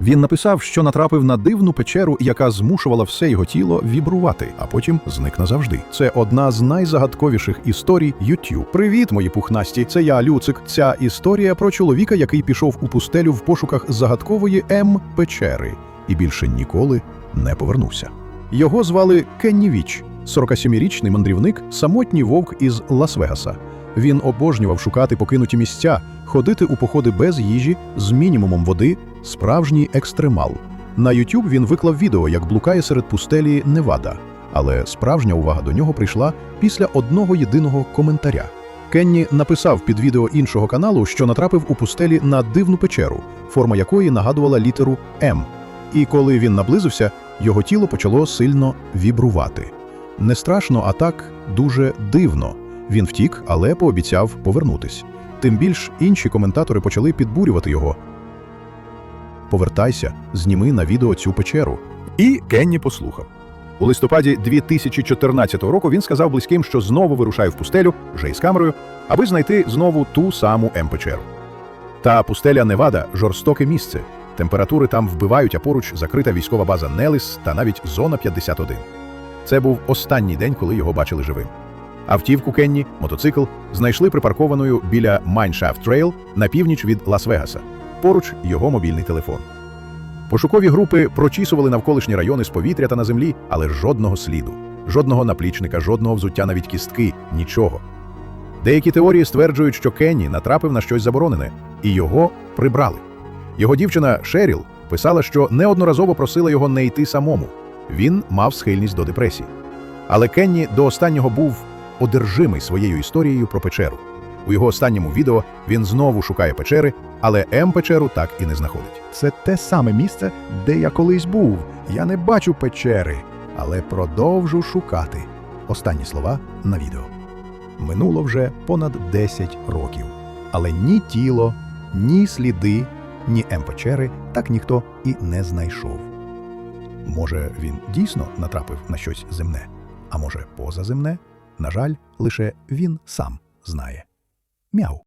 Він написав, що натрапив на дивну печеру, яка змушувала все його тіло вібрувати, а потім зник назавжди. Це одна з найзагадковіших історій YouTube. Привіт, мої пухнасті! Це я Люцик. Ця історія про чоловіка, який пішов у пустелю в пошуках загадкової М печери і більше ніколи не повернувся. Його звали Кенні Віч, 47-річний мандрівник, самотній вовк із Лас-Вегаса. Він обожнював шукати покинуті місця, ходити у походи без їжі з мінімумом води, справжній екстремал. На YouTube він виклав відео, як блукає серед пустелі Невада. Але справжня увага до нього прийшла після одного єдиного коментаря. Кенні написав під відео іншого каналу, що натрапив у пустелі на дивну печеру, форма якої нагадувала літеру М. І коли він наблизився, його тіло почало сильно вібрувати. Не страшно, а так дуже дивно. Він втік, але пообіцяв повернутись. Тим більш інші коментатори почали підбурювати його. Повертайся, зніми на відео цю печеру. І Кенні послухав. У листопаді 2014 року він сказав близьким, що знову вирушає в пустелю вже із камерою, аби знайти знову ту саму М-печеру. Та пустеля Невада жорстоке місце. Температури там вбивають, а поруч закрита військова база Неліс та навіть зона 51. Це був останній день, коли його бачили живим. Автівку Кенні, мотоцикл, знайшли припаркованою біля Майншафт Трейл на північ від Лас-Вегаса. Поруч його мобільний телефон. Пошукові групи прочісували навколишні райони з повітря та на землі, але жодного сліду, жодного наплічника, жодного взуття, навіть кістки, нічого. Деякі теорії стверджують, що Кенні натрапив на щось заборонене, і його прибрали. Його дівчина Шеріл писала, що неодноразово просила його не йти самому. Він мав схильність до депресії. Але Кенні до останнього був одержимий своєю історією про печеру. У його останньому відео він знову шукає печери, але М-печеру так і не знаходить. Це те саме місце, де я колись був. Я не бачу печери, але продовжу шукати. Останні слова на відео. Минуло вже понад 10 років. Але ні тіло, ні сліди, ні М-печери так ніхто і не знайшов. Може, він дійсно натрапив на щось земне, а може, позаземне? На жаль, лише він сам знає. Мяу.